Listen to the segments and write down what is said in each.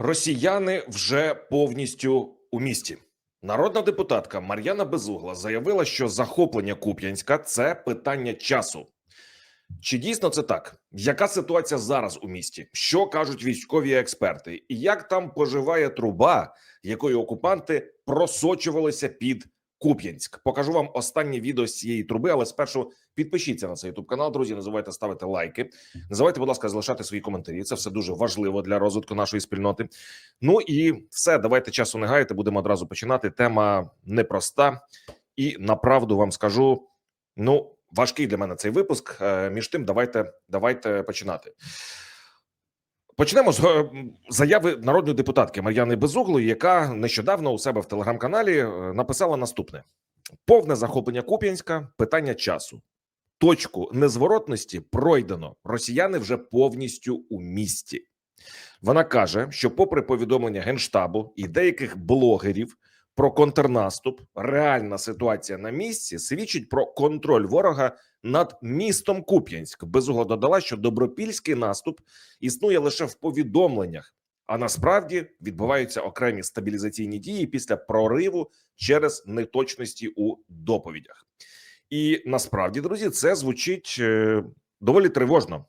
Росіяни вже повністю у місті. Народна депутатка Мар'яна Безугла заявила, що захоплення Куп'янська це питання часу. Чи дійсно це так? Яка ситуація зараз у місті? Що кажуть військові експерти? І як там поживає труба, якою окупанти просочувалися під Куп'янськ? Покажу вам останнє відео з цієї труби, але спершу підпишіться на цей youtube канал. Друзі, не забувайте ставити лайки. Не забувайте, будь ласка, залишати свої коментарі. Це все дуже важливо для розвитку нашої спільноти. Ну і все, давайте часу не гаяти. Будемо одразу починати. Тема непроста, і направду вам скажу. Ну, важкий для мене цей випуск. Е, Між тим, давайте, давайте починати. Почнемо з е, заяви народної депутатки Мар'яни Безуглої, яка нещодавно у себе в телеграм-каналі е, написала наступне: повне захоплення Куп'янська, питання часу. Точку незворотності пройдено. Росіяни вже повністю у місті. Вона каже, що, попри повідомлення генштабу і деяких блогерів про контрнаступ, реальна ситуація на місці свідчить про контроль ворога над містом Куп'янськ. Безугла додала, що добропільський наступ існує лише в повідомленнях, а насправді відбуваються окремі стабілізаційні дії після прориву через неточності у доповідях. І насправді, друзі, це звучить е, доволі тривожно.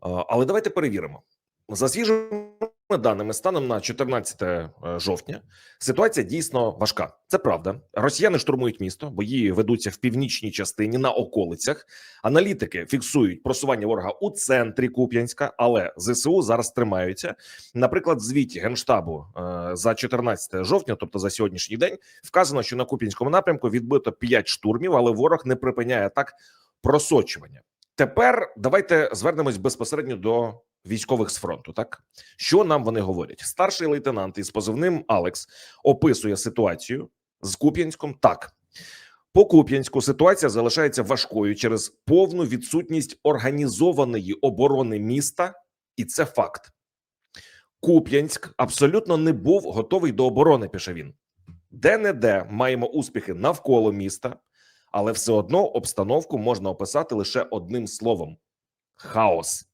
Але давайте перевіримо за свіжими даними станом на 14 е, жовтня. Ситуація дійсно важка. Це правда. Росіяни штурмують місто, бої ведуться в північній частині на околицях. Аналітики фіксують просування ворога у центрі Куп'янська, але зсу зараз тримаються. Наприклад, в звіті генштабу е, за 14 жовтня, тобто за сьогоднішній день, вказано, що на Куп'янському напрямку відбито 5 штурмів, але ворог не припиняє атак просочування. Тепер давайте звернемось безпосередньо до військових з фронту. Так що нам вони говорять? Старший лейтенант із позивним Алекс описує ситуацію з Куп'янськом. Так по Куп'янську ситуація залишається важкою через повну відсутність організованої оборони міста, і це факт. Куп'янськ абсолютно не був готовий до оборони. Пише він, де не де маємо успіхи навколо міста, але все одно обстановку можна описати лише одним словом: хаос.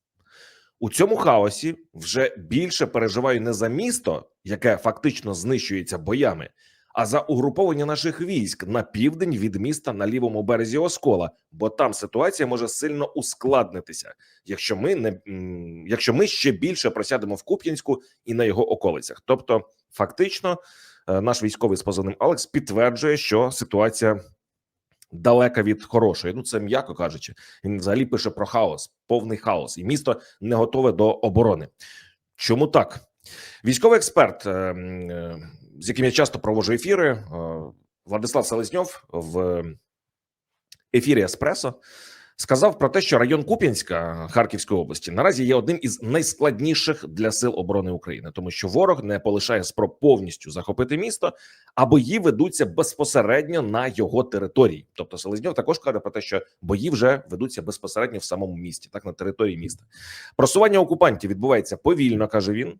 У цьому хаосі вже більше переживаю не за місто, яке фактично знищується боями, а за угруповання наших військ на південь від міста на лівому березі Оскола, бо там ситуація може сильно ускладнитися, якщо ми не якщо ми ще більше просядемо в Куп'янську і на його околицях. Тобто, фактично, е, наш військовий з позивним Алекс підтверджує, що ситуація далека від хорошої. Ну це м'яко кажучи. Він взагалі пише про хаос, повний хаос, і місто не готове до оборони. Чому так? Військовий експерт, е, м, е, з яким я часто проводжу ефіри, е, Владислав Селезньов в ефірі Еспресо сказав про те, що район Куп'янська Харківської області наразі є одним із найскладніших для сил оборони України, тому що ворог не полишає спроб повністю захопити місто, а бої ведуться безпосередньо на його території. Тобто Селезньов також каже про те, що бої вже ведуться безпосередньо в самому місті, так на території міста. Просування окупантів відбувається повільно, каже він.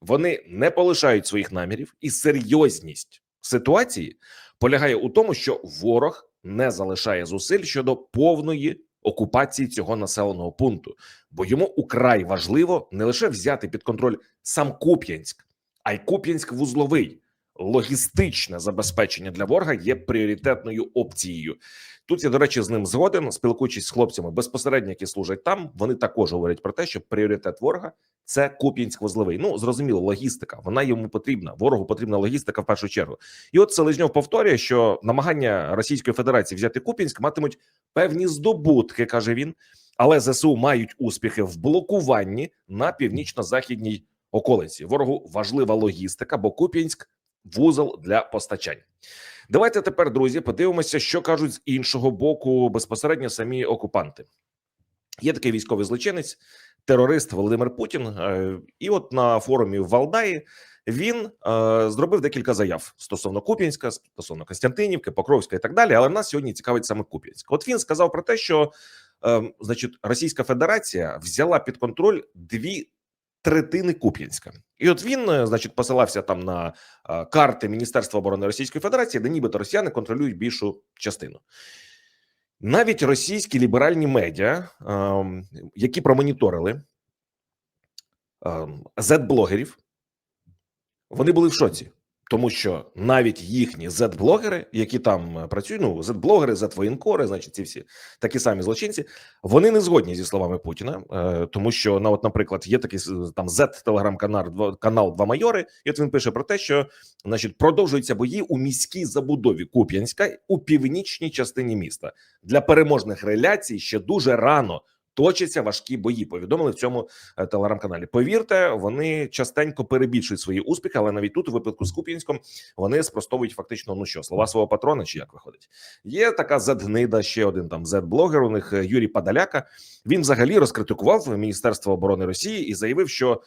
Вони не полишають своїх намірів, і серйозність ситуації полягає у тому, що ворог не залишає зусиль щодо повної окупації цього населеного пункту, бо йому украй важливо не лише взяти під контроль сам Куп'янськ, а й Куп'янськ вузловий. Логістичне забезпечення для ворога є пріоритетною опцією. Тут я, до речі, з ним згоден, спілкуючись з хлопцями безпосередньо, які служать там. Вони також говорять про те, що пріоритет ворога це Куп'янськ вузловий. Ну зрозуміло, логістика. Вона йому потрібна. Ворогу потрібна логістика в першу чергу. І от Селезньов повторює, що намагання Російської Федерації взяти Куп'янськ матимуть певні здобутки, каже він. Але ЗСУ мають успіхи в блокуванні на північно-західній околиці. Ворогу важлива логістика, бо Куп'янськ вузол для постачань. Давайте тепер, друзі, подивимося, що кажуть з іншого боку безпосередньо самі окупанти. Є такий військовий злочинець, терорист Володимир Путін. е, І от на форумі в Валдаї він е, зробив декілька заяв стосовно Куп'янська, стосовно Костянтинівки, Покровська і так далі. Але нас сьогодні цікавить саме Куп'янськ. От він сказав про те, що е, значить Російська Федерація взяла під контроль дві третини Куп'янська, і от він, е, значить, посилався там на е, карти Міністерства оборони Російської Федерації, де нібито росіяни контролюють більшу частину. Навіть російські ліберальні медіа, ем, які промоніторили ем, зет-блогерів. Вони були в шоці, тому що навіть їхні зет-блогери, які там е, працюють, ну зет-блогери, зет-воєнкори, значить, ці всі такі самі злочинці, вони не згодні зі словами Путіна, е, тому що на от, наприклад, є такий там зет телеграм-канал канал Два майори, і от він пише про те, що значить продовжуються бої у міській забудові Куп'янська у північній частині міста для переможних реляцій ще дуже рано. Точаться важкі бої. Повідомили в цьому е, телеграм-каналі. Повірте, вони частенько перебільшують свої успіхи, але навіть тут, у випадку з Куп'янськом, вони спростовують фактично ну що слова свого патрона, чи як виходить. Є така зет-гнида, ще один там зет-блогер. У них е, Юрій Падаляка. Він взагалі розкритикував Міністерство оборони Росії і заявив, що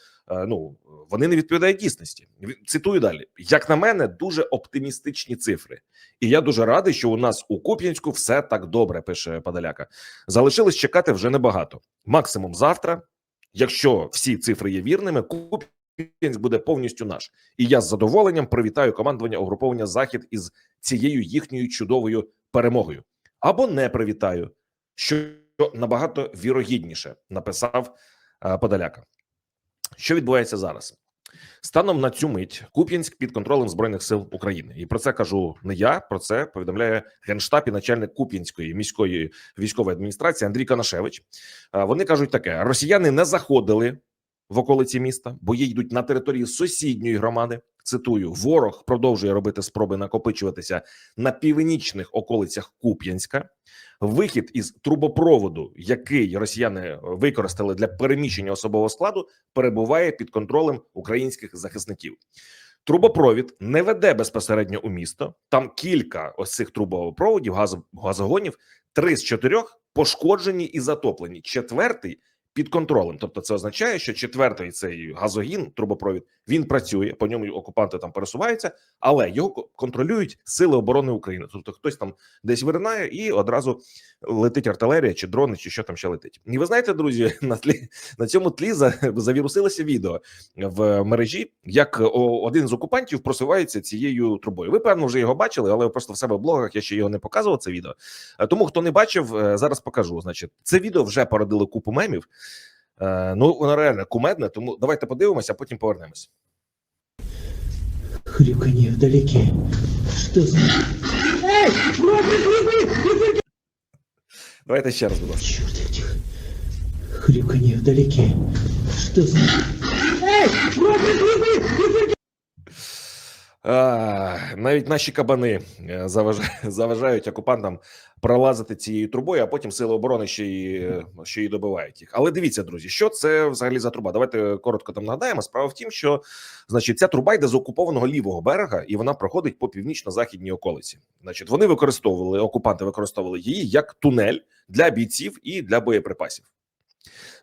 ну вони не відповідають дійсності. Цитую далі: як на мене, дуже оптимістичні цифри, і я дуже радий, що у нас у Куп'янську все так добре. Пише Падаляка. Залишилось чекати вже небагато. Максимум завтра, якщо всі цифри є вірними, Куп'янськ буде повністю наш. І я з задоволенням привітаю командування угруповання Захід із цією їхньою чудовою перемогою. Або не привітаю, що набагато вірогідніше написав е, Подоляка. Що відбувається зараз? Станом на цю мить Куп'янськ під контролем збройних сил України, і про це кажу не я. Про це повідомляє генштаб і начальник Куп'янської міської військової адміністрації Андрій Канашевич. Вони кажуть таке: росіяни не заходили в околиці міста, бої йдуть на території сусідньої громади. Цитую: ворог продовжує робити спроби накопичуватися на північних околицях Куп'янська. Вихід із трубопроводу, який росіяни використали для переміщення особового складу, перебуває під контролем українських захисників. Трубопровід не веде безпосередньо у місто. Там кілька ось цих трубопроводів, газо- газогонів, три з чотирьох пошкоджені і затоплені. Четвертий під контролем. Тобто, це означає, що четвертий цей газогін, трубопровід, він працює. По ньому окупанти там пересуваються, але його контролюють сили оборони України. Тобто, хтось там десь виринає і одразу летить артилерія чи дрони, чи що там ще летить. І ви знаєте, друзі, на тлі на цьому тлі за- завірусилося відео в мережі, як один з окупантів просувається цією трубою. Ви певно вже його бачили, але просто в себе в блогах я ще його не показував. Це відео. Е, Тому хто не бачив, е, зараз покажу. Значить, це відео вже породило купу мемів. Е, Ну воно реально кумедна, Тому давайте подивимося, а потім повернемось. Хрюканье вдалеке. Что за... Давайте ще раз, будь ласка. Черт этих. Хрюканье вдалеке. Что за... А, навіть наші кабани е, заважають, окупантам пролазити цією трубою, а потім сили оборони ще й е, ще й добивають їх. Але дивіться, друзі, що це взагалі за труба? Давайте коротко там нагадаємо. Справа в тім, що значить ця труба йде з окупованого лівого берега, і вона проходить по північно-західній околиці. Значить, вони використовували окупанти, використовували її як тунель для бійців і для боєприпасів.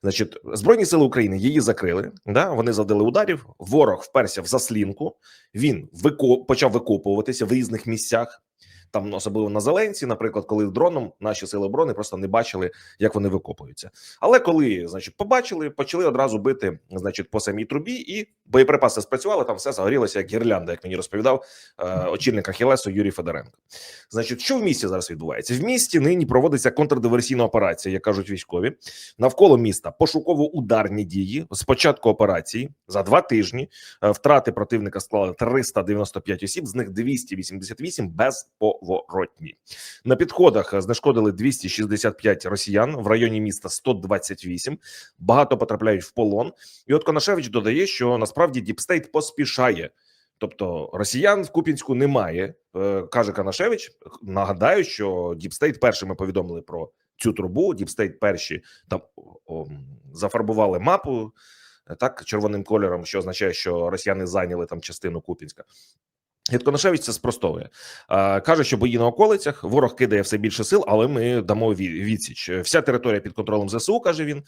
Значить, збройні сили України її закрили. Да, вони завдали ударів. Ворог вперся в заслінку. Він вико... почав викопуватися в різних місцях. Там особливо на Зеленці, наприклад, коли дроном наші сили оборони просто не бачили, як вони викопуються. Але коли, значить, побачили, почали одразу бити, значить, по самій трубі, і боєприпаси спрацювали. Там все загорілося як гірлянда, як мені розповідав е, очільник Ахілесу Юрій Федоренко. Значить, що в місті зараз відбувається? В місті нині проводиться контрдиверсійна операція, як кажуть військові. Навколо міста пошуково-ударні дії з початку операції за два тижні. е, Втрати противника склали 395 осіб, з них 288 безповоротні. На підходах знешкодили 265 росіян в районі міста 128. Багато потрапляють в полон. І от Конашевич додає, що насправді Діпстейт поспішає. Тобто росіян в Купінську немає, е, каже Канашевич. Нагадаю, що Діпстейт першими повідомили про цю трубу. Діпстейт перші там о, зафарбували мапу е, так червоним кольором, що означає, що росіяни зайняли там частину Купінська. І це спростовує. Каже, що бої на околицях, ворог кидає все більше сил, але ми дамо відсіч. Вся територія під контролем ЗСУ, каже він. Е,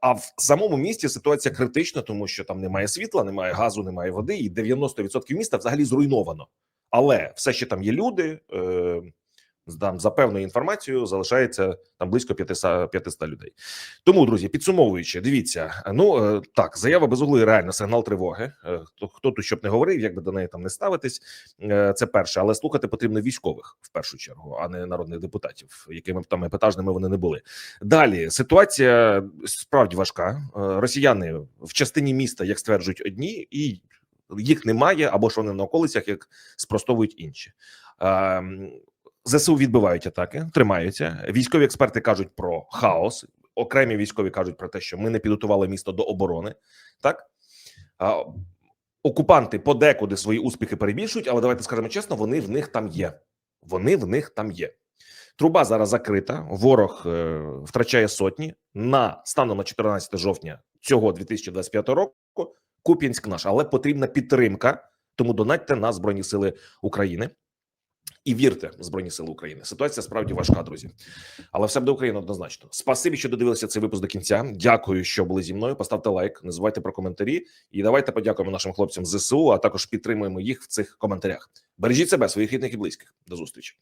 А в самому місті ситуація критична, тому що там немає світла, немає газу, немає води, і 90% міста взагалі зруйновано. Але все ще там є люди. Там, за певною інформацією залишається там близько 500, 500 людей. Тому, друзі, підсумовуючи, дивіться, ну е, так, заява безуглої реально сигнал тривоги. Е, Хто хто тут щоб не говорив, як би до неї там не ставитись, е, це перше, але слухати потрібно військових в першу чергу, а не народних депутатів, якими б там епатажними вони не були. Далі ситуація справді важка. Росіяни в частині міста, як стверджують одні, і їх немає, або ж вони на околицях, як спростовують інші. ЗСУ відбивають атаки, тримаються. Військові експерти кажуть про хаос. Окремі військові кажуть про те, що ми не підготували місто до оборони. Так а, окупанти подекуди свої успіхи перебільшують, але давайте скажемо чесно, вони в них там є. Вони в них там є. Труба зараз закрита. Ворог е, втрачає сотні на станом на 14 жовтня цього 2025 року. Куп'янськ наш, але потрібна підтримка. Тому донатьте на збройні сили України і вірте в збройні сили України. Ситуація справді важка, друзі. Але все буде Україна однозначно. Спасибі, що додивилися цей випуск до кінця. Дякую, що були зі мною. Поставте лайк, не забувайте про коментарі. І давайте подякуємо нашим хлопцям з ЗСУ, а також підтримуємо їх в цих коментарях. Бережіть себе, своїх рідних і близьких. До зустрічі.